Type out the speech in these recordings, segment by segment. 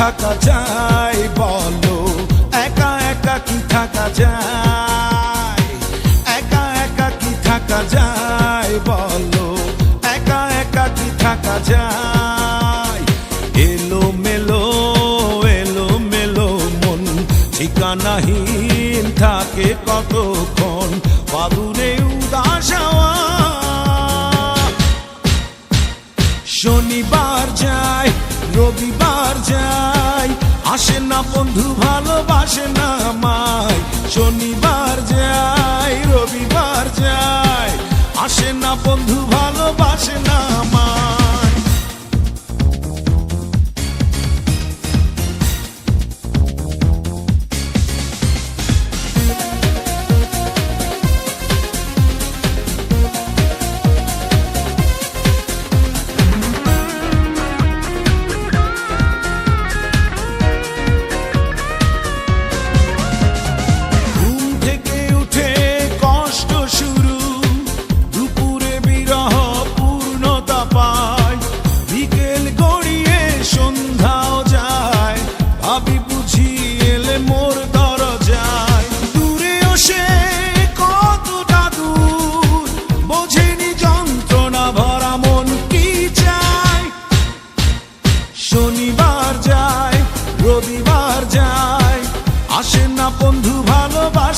থাকা যায় বা কি যায়। এলো মেলো এলো মেলো মন। ঠিকানাহীন থাকে কতক্ষণ? বাদুরে উদাস শনিবার যায়, রবিবার যায়। আসে না বন্ধু, ভালোবাসে না আমায়। শনিবার যায়, রবিবার যায়। আসে না বন্ধু, ভালোবাসে না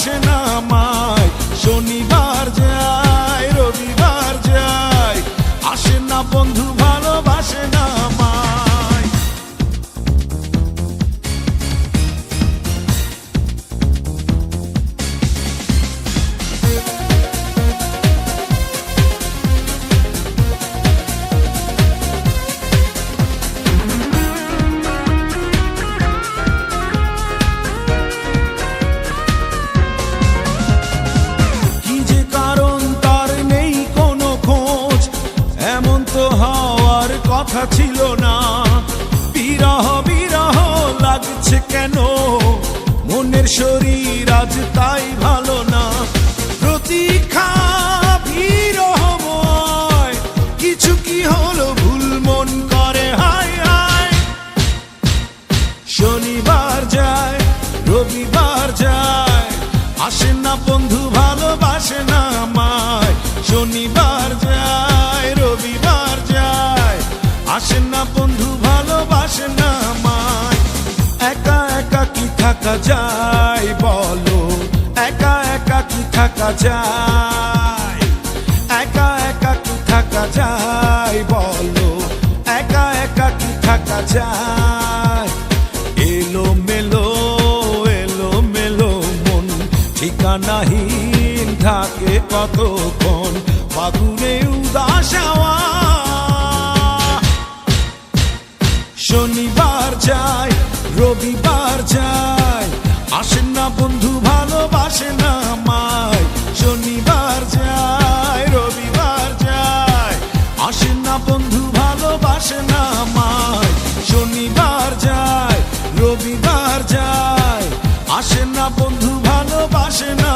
ভালোবাসে না আমায় হওয়ার কথা ছিল না। বিরহ বিরহ লাগছে কেন? মনের শরীর আজ তাই ভালো না। প্রতীক্ষা, বিরহময়, কিছু কি হলো ভুল মন করে? হায় হায়। শনিবার যায়, রবিবার যায়, আসে না বন্ধু ভালোবাসে আসে না বন্ধু, ভালোবাসে না আমায়। একা একা কি থাকা যায় বলো? একা একা কি থাকা যায়? একা একা কি থাকা যায় বলো? একা একা কি থাকা যায়? এলো মেলো এলো মেলো মন, ঠিকানাহীন থাকে কতক্ষণ? বাগুনে উদাস হাওয়া শনিবার যায়, রবিবার যায়। আসেন না বন্ধু, ভালোবাসে না আমায়। শনিবার যায়, রবিবার যায়। আসেন না বন্ধু, ভালোবাসে না আমায়। শনিবার যায়, রবিবার যায়। আসেন না বন্ধু, ভালোবাসে না